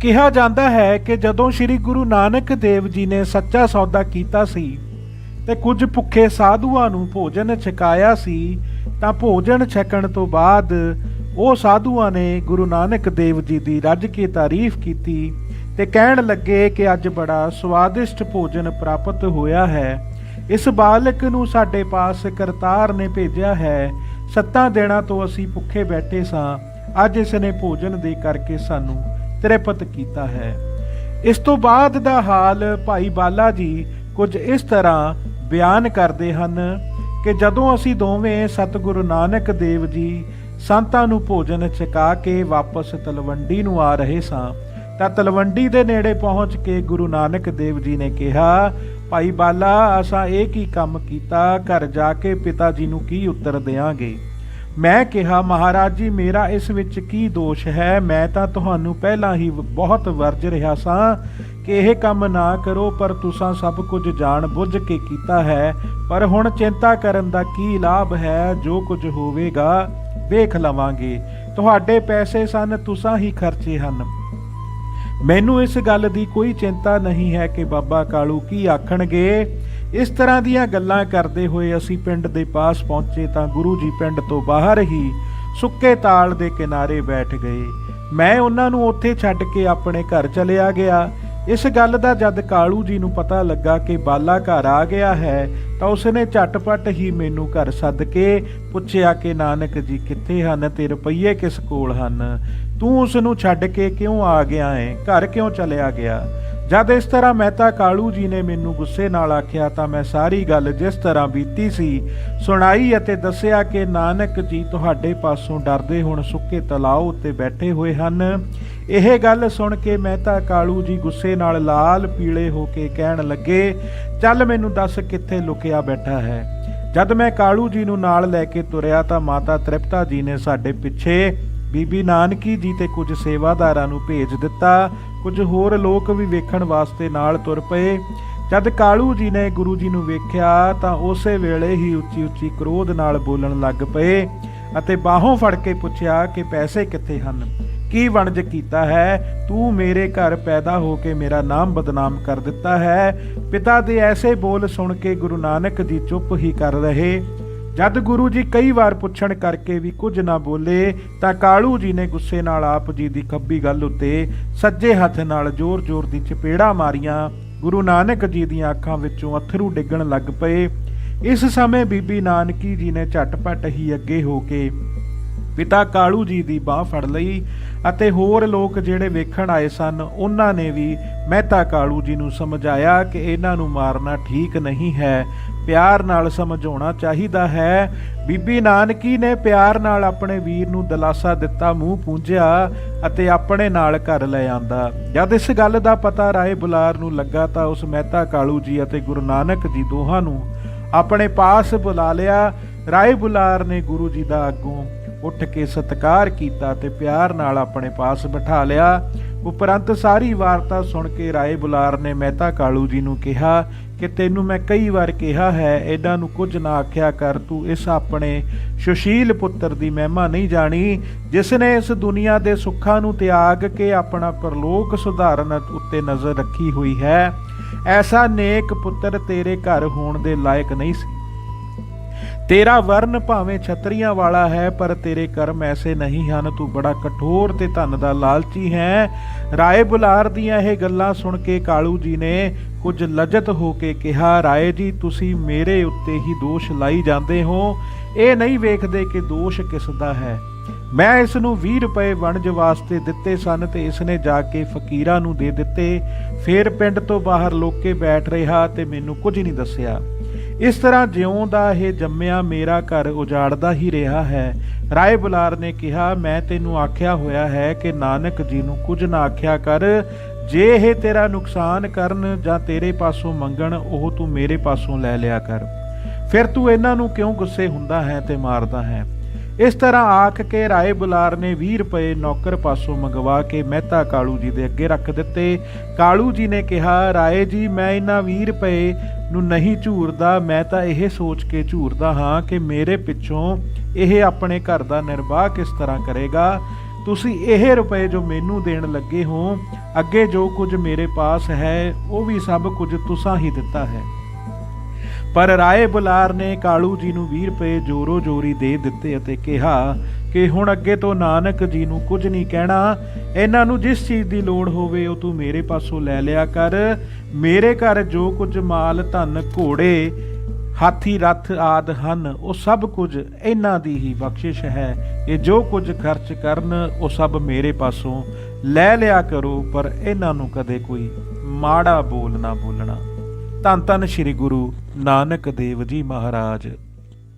ਕਿਹਾ ਜਾਂਦਾ ਹੈ ਕਿ ਜਦੋਂ ਸ੍ਰੀ ਗੁਰੂ ਨਾਨਕ ਦੇਵ ਜੀ ਨੇ ਸੱਚਾ ਸੌਦਾ ਕੀਤਾ ਸੀ ਤੇ ਕੁਝ ਭੁੱਖੇ ਸਾਧੂਆਂ ਨੂੰ ਭੋਜਨ ਛਕਾਇਆ ਸੀ, ਤਾਂ ਭੋਜਨ ਛਕਣ ਤੋਂ ਬਾਅਦ ਉਹ ਸਾਧੂਆਂ ਨੇ ਗੁਰੂ ਨਾਨਕ ਦੇਵ ਜੀ ਦੀ ਰੱਜ ਕੇ ਤਾਰੀਫ ਕੀਤੀ ਤੇ ਕਹਿਣ ਲੱਗੇ ਕਿ ਅੱਜ ਬੜਾ ਸਵਾਦਿਸ਼ਟ ਭੋਜਨ ਪ੍ਰਾਪਤ ਹੋਇਆ ਹੈ। ਇਸ ਬਾਲਕ ਨੂੰ ਸਾਡੇ ਪਾਸ ਕਰਤਾਰ ਨੇ ਭੇਜਿਆ ਹੈ। ਸੱਤਾਂ ਦਿਨਾਂ ਤੋਂ ਅਸੀਂ ਭੁੱਖੇ ਬੈਠੇ ਸਾਂ। ਅੱਜ ਇਸ ਨੇ ਭੋਜਨ ਦੇ ਕਰਕੇ ਸਾਨੂੰ ਤ੍ਰਿਪਤ ਕੀਤਾ ਹੈ। ਇਸ ਤੋਂ ਬਾਅਦ ਦਾ ਹਾਲ ਭਾਈ ਬਾਲਾ ਜੀ ਕੁਝ ਇਸ ਤਰ੍ਹਾਂ ਬਿਆਨ ਕਰਦੇ ਹਨ ਕਿ ਜਦੋਂ ਅਸੀਂ ਦੋਵੇਂ ਸਤਿਗੁਰੂ ਨਾਨਕ ਦੇਵ ਜੀ ਸੰਤਾਂ ਨੂੰ ਭੋਜਨ ਛਕਾ ਕੇ ਵਾਪਸ ਤਲਵੰਡੀ ਨੂੰ ਆ ਰਹੇ ਸਾਂ, ਤਾਂ ਤਲਵੰਡੀ ਦੇ ਨੇੜੇ ਪਹੁੰਚ ਕੇ ਗੁਰੂ ਨਾਨਕ ਦੇਵ ਜੀ ਨੇ ਕਿਹਾ, ਭਾਈ ਬਾਲਾ, ਅਸਾਂ ਇਹ ਕੀ ਕੰਮ ਕੀਤਾ? ਘਰ ਜਾ ਕੇ ਪਿਤਾ ਜੀ ਨੂੰ ਕੀ ਉੱਤਰ ਦੇਵਾਂਗੇ ਮੈਂ ਕਿਹਾ, ਮਹਾਰਾਜ ਜੀ, ਮੇਰਾ ਇਸ ਵਿੱਚ ਕੀ ਦੋਸ਼ ਹੈ? ਮੈਂ ਤਾਂ ਤੁਹਾਨੂੰ ਪਹਿਲਾਂ ਹੀ ਬਹੁਤ ਵਰਜ ਰਿਹਾ ਸਾਂ ਕਿ ਇਹ ਕੰਮ ਨਾ ਕਰੋ, ਪਰ ਤੁਸੀਂ ਸਭ ਕੁਝ ਜਾਣ ਬੁੱਝ ਕੇ ਕੀਤਾ ਹੈ। ਪਰ ਹੁਣ ਚਿੰਤਾ ਕਰਨ ਦਾ ਕੀ ਲਾਭ ਹੈ? ਜੋ ਕੁਝ ਹੋਵੇਗਾ, ਵੇਖ ਲਵਾਂਗੇ। ਤੁਹਾਡੇ ਪੈਸੇ ਸਨ, ਤੁਸੀਂ ਹੀ ਖਰਚੇ ਹਨ। ਮੈਨੂੰ ਇਸ ਗੱਲ ਦੀ ਕੋਈ ਚਿੰਤਾ ਨਹੀਂ ਹੈ ਕਿ ਬਾਬਾ ਕਾਲੂ ਕੀ ਆਖਣਗੇ। ਇਸ ਤਰ੍ਹਾਂ ਦੀਆਂ ਗੱਲਾਂ ਕਰਦੇ ਹੋਏ ਅਸੀਂ ਪਿੰਡ ਦੇ ਪਾਸ ਪਹੁੰਚੇ ਤਾਂ ਗੁਰੂ ਜੀ ਪਿੰਡ ਤੋਂ ਬਾਹਰ ਹੀ ਸੁੱਕੇ ਤਾਲ ਦੇ ਕਿਨਾਰੇ ਬੈਠ ਗਏ। ਮੈਂ ਉਹਨਾਂ ਨੂੰ ਉੱਥੇ ਛੱਡ ਕੇ ਆਪਣੇ ਘਰ ਚਲਿਆ ਗਿਆ। ਇਸ ਗੱਲ ਦਾ ਜਦ ਕਾਲੂ ਜੀ ਨੂੰ ਪਤਾ ਲੱਗਾ ਕਿ ਬਾਲਾ ਘਰ ਆ ਗਿਆ ਹੈ, ਤਾਂ ਉਸਨੇ ਝਟਪਟ ਹੀ ਮੈਨੂੰ ਘਰ ਸੱਦ ਕੇ ਪੁੱਛਿਆ ਕਿ, ਨਾਨਕ ਜੀ, ਕਿੱਥੇ ਹਨ? ਤੇ ਰੁਪਈਏ ਕਿਸ ਕੋਲ ਹਨ? ਤੂੰ ਉਸ ਨੂੰ ਛੱਡ ਕੇ ਕਿਉਂ ਆ ਗਿਆ ਹੈ? ਘਰ ਕਿਉਂ ਚਲਿਆ ਗਿਆ? ਜਦ ਇਸ ਤਰ੍ਹਾਂ ਮਹਿਤਾ ਕਾਲੂ ਜੀ ਨੇ ਮੈਨੂੰ ਗੁੱਸੇ ਨਾਲ ਆਖਿਆ ਤਾਂ ਮੈਂ ਸਾਰੀ ਗੱਲ ਜਿਸ ਤਰ੍ਹਾਂ ਬੀਤੀ ਸੀ, ਸੁਣਾਈ ਅਤੇ ਦੱਸਿਆ ਕਿ ਨਾਨਕ ਜੀ ਤੁਹਾਡੇ ਪਾਸੋਂ ਡਰਦੇ ਹੁਣ ਸੁੱਕੇ ਤਲਾਅ ਉੱਤੇ ਬੈਠੇ ਹੋਏ ਹਨ। ਇਹ ਗੱਲ ਸੁਣ ਕੇ ਮਹਿਤਾ ਕਾਲੂ ਜੀ ਗੁੱਸੇ ਨਾਲ ਲਾਲ ਪੀਲੇ ਹੋ ਕੇ ਕਹਿਣ ਲੱਗੇ, ਚੱਲ ਮੈਨੂੰ ਦੱਸ ਕਿੱਥੇ ਲੁਕਿਆ ਬੈਠਾ ਹੈ? ਜਦ ਮੈਂ ਕਾਲੂ ਜੀ ਨੂੰ ਨਾਲ ਲੈ ਕੇ ਤੁਰਿਆ ਤਾਂ ਮਾਤਾ ਤ੍ਰਿਪਤਾ ਜੀ ਨੇ ਸਾਡੇ ਪਿੱਛੇ ਬੀਬੀ ਨਾਨਕੀ ਜੀ ਤੇ ਕੁਝ ਸੇਵਾਦਾਰਾਂ ਨੂੰ ਭੇਜ ਦਿੱਤਾ। ਕੁਝ ਹੋਰ ਲੋਕ ਵੀ ਵੇਖਣ ਵਾਸਤੇ ਨਾਲ ਤੁਰ ਪਏ। ਜਦ ਕਾਲੂ ਜੀ ਨੇ ਗੁਰੂ ਜੀ ਨੂੰ ਵੇਖਿਆ ਤਾਂ ਉਸੇ ਵੇਲੇ ਹੀ ਉੱਚੀ ਉੱਚੀ ਕ੍ਰੋਧ ਨਾਲ ਬੋਲਣ ਲੱਗ ਪਏ ਅਤੇ ਬਾਹੋਂ ਫੜ ਕੇ ਪੁੱਛਿਆ ਕਿ ਪੈਸੇ ਕਿੱਥੇ ਹਨ? ਕੀ ਵਣਜ ਕੀਤਾ ਹੈ? ਤੂੰ ਮੇਰੇ ਘਰ ਪੈਦਾ ਹੋ ਕੇ ਮੇਰਾ ਨਾਮ ਬਦਨਾਮ ਕਰ ਦਿੱਤਾ ਹੈ। ਪਿਤਾ ਦੇ ਐਸੇ ਬੋਲ ਸੁਣ ਕੇ ਗੁਰੂ ਨਾਨਕ ਜੀ ਚੁੱਪ ਹੀ ਕਰ ਰਹੇ। ਜਦ ਗੁਰੂ ਜੀ ਕਈ ਵਾਰ ਪੁੱਛਣ ਕਰਕੇ ਵੀ ਕੁਝ ਨਾ ਬੋਲੇ, ਤਾਂ ਕਾਲੂ ਜੀ ਨੇ ਗੁੱਸੇ ਨਾਲ ਆਪ ਜੀ ਦੀ ਖੱਬੀ ਗੱਲ ਉੱਤੇ ਸੱਜੇ ਹੱਥ ਨਾਲ ਜ਼ੋਰ-ਜ਼ੋਰ ਦੀ ਚਪੇੜਾ ਮਾਰੀਆਂ। ਗੁਰੂ ਨਾਨਕ ਜੀ ਦੀਆਂ ਅੱਖਾਂ ਵਿੱਚੋਂ ਅਥਰੂ ਡਿੱਗਣ ਲੱਗ ਪਏ। ਇਸ ਸਮੇਂ ਬੀਬੀ ਨਾਨਕੀ ਜੀ ਨੇ ਝਟਪਟ ਹੀ ਅੱਗੇ ਹੋ ਕੇ ਪਿਤਾ ਕਾਲੂ ਜੀ ਦੀ ਬਾਹ ਫੜ ਲਈ। ਅਤੇ ਹੋਰ ਲੋਕ ਜਿਹੜੇ ਵੇਖਣ ਆਏ ਸਨ, ਉਹਨਾਂ ਨੇ ਵੀ ਮਹਿਤਾ ਕਾਲੂ ਜੀ ਨੂੰ ਸਮਝਾਇਆ ਕਿ ਇਹਨਾਂ ਨੂੰ ਮਾਰਨਾ ਠੀਕ ਨਹੀਂ ਹੈ, ਪਿਆਰ ਨਾਲ ਸਮਝਾਉਣਾ ਚਾਹੀਦਾ ਹੈ। ਬੀਬੀ ਨਾਨਕੀ ਨੇ ਪਿਆਰ ਨਾਲ ਆਪਣੇ ਵੀਰ ਨੂੰ ਦਲਾਸਾ ਦਿੱਤਾ, ਮੂੰਹ ਪੂੰਝਿਆ ਅਤੇ ਆਪਣੇ ਨਾਲ ਘਰ ਲੈ ਆਂਦਾ। ਜਦ ਇਸ ਗੱਲ ਦਾ ਪਤਾ ਰਾਏ ਬੁਲਾਰ ਨੂੰ ਲੱਗਾ ਤਾਂ ਉਸ ਮਹਿਤਾ ਕਾਲੂ ਜੀ ਅਤੇ ਗੁਰੂ ਨਾਨਕ ਜੀ ਦੋਹਾਂ ਨੂੰ ਆਪਣੇ ਪਾਸ ਬੁਲਾ ਲਿਆ। ਰਾਏ ਬੁਲਾਰ ਨੇ ਗੁਰੂ ਜੀ ਦਾ ਅੱਗੋਂ ਉੱਠ ਕੇ ਸਤਕਾਰ ਕੀਤਾ ਤੇ ਪਿਆਰ ਨਾਲ ਆਪਣੇ ਪਾਸ ਬਿਠਾ ਲਿਆ। ਉਪਰੰਤ ਸਾਰੀ ਵਾਰਤਾ ਸੁਣ ਕੇ ਰਾਏ ਬੁਲਾਰ ਨੇ ਮਹਿਤਾ ਕਾਲੂ ਜੀ ਨੂੰ ਕਿਹਾ ਕਿ ਤੈਨੂੰ ਮੈਂ ਕਈ ਵਾਰ ਕਿਹਾ ਹੈ ਇਹਨਾਂ ਨੂੰ ਕੁਝ ਨਾ ਆਖਿਆ ਕਰ, ਤੂੰ ਇਸ ਆਪਣੇ ਸੁਸ਼ੀਲ ਪੁੱਤਰ ਦੀ ਮਹਿਮਾ ਨਹੀਂ ਜਾਣੀ, ਜਿਸ ਨੇ ਇਸ ਦੁਨੀਆ ਦੇ ਸੁੱਖਾਂ ਨੂੰ ਤਿਆਗ ਕੇ ਆਪਣਾ ਪਰਲੋਕ ਸੁਧਾਰਨ ਉੱਤੇ ਨਜ਼ਰ ਰੱਖੀ ਹੋਈ ਹੈ। ਐਸਾ ਨੇਕ ਪੁੱਤਰ ਤੇਰੇ ਘਰ ਹੋਣ ਦੇ ਲਾਇਕ ਨਹੀਂ ਸੀ। ਤੇਰਾ ਵਰਨ ਭਾਵੇਂ ਛਤਰੀਆਂ ਵਾਲਾ ਹੈ, ਪਰ ਤੇਰੇ ਕਰਮ ਐਸੇ ਨਹੀਂ ਹਨ। ਤੂੰ ਬੜਾ ਕਠੋਰ ਤੇ ਧਨ ਦਾ ਲਾਲਚੀ ਹੈ। ਰਾਏ ਬੁਲਾਰ ਦੀਆਂ ਇਹ ਗੱਲਾਂ ਸੁਣ ਕੇ ਕਾਲੂ ਜੀ ਨੇ ਕੁਝ ਲਜਤ ਹੋ ਕੇ ਕਿਹਾ, ਰਾਏ ਜੀ, ਤੁਸੀਂ ਮੇਰੇ ਉੱਤੇ ਹੀ ਦੋਸ਼ ਲਾਈ ਜਾਂਦੇ ਹੋ। ਇਹ ਨਹੀਂ ਵੇਖਦੇ ਕਿ ਦੋਸ਼ ਕਿਸ ਦਾ ਹੈ। ਮੈਂ ਇਸ ਨੂੰ 20 ਰੁਪਏ ਵਣਜ ਵਾਸਤੇ ਦਿੱਤੇ ਸਨ ਤੇ ਇਸ ਨੇ ਜਾ ਕੇ ਫਕੀਰਾਂ ਨੂੰ ਦੇ ਦਿੱਤੇ। ਫੇਰ ਪਿੰਡ ਤੋਂ ਬਾਹਰ ਲੋਕੇ ਬੈਠ ਰਿਹਾ ਤੇ ਮੈਨੂੰ ਕੁਝ ਨਹੀਂ ਦੱਸਿਆ। ਇਸ ਤਰ੍ਹਾਂ ਜਿਉਂ ਦਾ ਇਹ ਜੰਮਿਆ ਮੇਰਾ ਘਰ ਉਜਾੜਦਾ ਹੀ ਰਿਹਾ ਹੈ। ਰਾਏ ਬੁਲਾਰ ਨੇ ਕਿਹਾ, ਮੈਂ ਤੈਨੂੰ ਆਖਿਆ ਹੋਇਆ ਹੈ ਕਿ ਨਾਨਕ ਜੀ ਨੂੰ ਕੁਝ ਨਾ ਆਖਿਆ ਕਰ। ਜੇ ਇਹ ਤੇਰਾ ਨੁਕਸਾਨ ਕਰਨ ਜਾਂ ਤੇਰੇ ਪਾਸੋਂ ਮੰਗਣ, ਉਹ ਤੂੰ ਮੇਰੇ ਪਾਸੋਂ ਲੈ ਲਿਆ ਕਰ। ਫਿਰ ਤੂੰ ਇਹਨਾਂ ਨੂੰ ਕਿਉਂ ਗੁੱਸੇ ਹੁੰਦਾ ਹੈ ਤੇ ਮਾਰਦਾ ਹੈ? ਇਸ ਤਰ੍ਹਾਂ ਆਖ ਕੇ ਰਾਏ ਬੁਲਾਰ ਨੇ 20 ਰੁਪਏ ਨੌਕਰ ਪਾਸੋਂ ਮੰਗਵਾ ਕੇ ਮਹਿਤਾ ਕਾਲੂ ਜੀ ਦੇ ਅੱਗੇ ਰੱਖ ਦਿੱਤੇ। ਕਾਲੂ ਜੀ ਨੇ ਕਿਹਾ, ਰਾਏ ਜੀ, ਮੈਂ ਇਹਨਾਂ 20 ਰੁਪਏ ਨੂੰ ਨਹੀਂ ਝੂਰਦਾ। ਮੈਂ ਤਾਂ ਇਹ ਸੋਚ ਕੇ ਝੂਰਦਾ ਹਾਂ ਕਿ ਮੇਰੇ ਪਿੱਛੋਂ ਇਹ ਆਪਣੇ ਘਰ ਦਾ ਨਿਰਵਾਹ ਕਿਸ ਤਰ੍ਹਾਂ ਕਰੇਗਾ। ਤੁਸੀਂ ਇਹ ਰੁਪਏ ਜੋ ਮੈਨੂੰ ਦੇਣ ਲੱਗੇ ਹੋ, ਅੱਗੇ ਜੋ ਕੁਝ ਮੇਰੇ ਪਾਸ ਹੈ, ਉਹ ਵੀ ਸਭ ਕੁਝ ਤੁਸਾਂ ਹੀ ਦਿੱਤਾ ਹੈ। ਪਰ ਰਾਏ ਬੁਲਾਰ ਨੇ ਕਾਲੂ ਜੀ ਨੂੰ 20 ਰੁਪਏ ਜੋਰੋ ਜੋਰੀ ਦੇ ਦਿੱਤੇ ਅਤੇ ਕਿਹਾ ਕਿ ਹੁਣ ਅੱਗੇ ਤੋਂ ਨਾਨਕ ਜੀ ਨੂੰ ਕੁਝ ਨਹੀਂ ਕਹਿਣਾ। ਇਹਨਾਂ ਨੂੰ ਜਿਸ ਚੀਜ਼ ਦੀ ਲੋੜ ਹੋਵੇ ਉਹ ਤੂੰ ਮੇਰੇ ਪਾਸੋਂ ਲੈ ਲਿਆ ਕਰ। ਮੇਰੇ ਘਰ ਜੋ ਕੁਝ ਮਾਲ, ਧਨ, ਘੋੜੇ, ਹਾਥੀ, ਰੱਥ ਆਦ ਹਨ, ਉਹ ਸਭ ਕੁਝ ਇਹਨਾਂ ਦੀ ਹੀ ਬਖਸ਼ਿਸ਼ ਹੈ। ਇਹ ਜੋ ਕੁਝ ਖਰਚ ਕਰਨ, ਉਹ ਸਭ ਮੇਰੇ ਪਾਸੋਂ ਲੈ ਲਿਆ ਕਰੋ, ਪਰ ਇਹਨਾਂ ਨੂੰ ਕਦੇ ਕੋਈ ਮਾੜਾ ਬੋਲ ਨਾ ਬੋਲਣਾ। ਧੰਨ ਧੰਨ ਸ੍ਰੀ ਗੁਰੂ ਨਾਨਕ ਦੇਵ ਜੀ ਮਹਾਰਾਜ।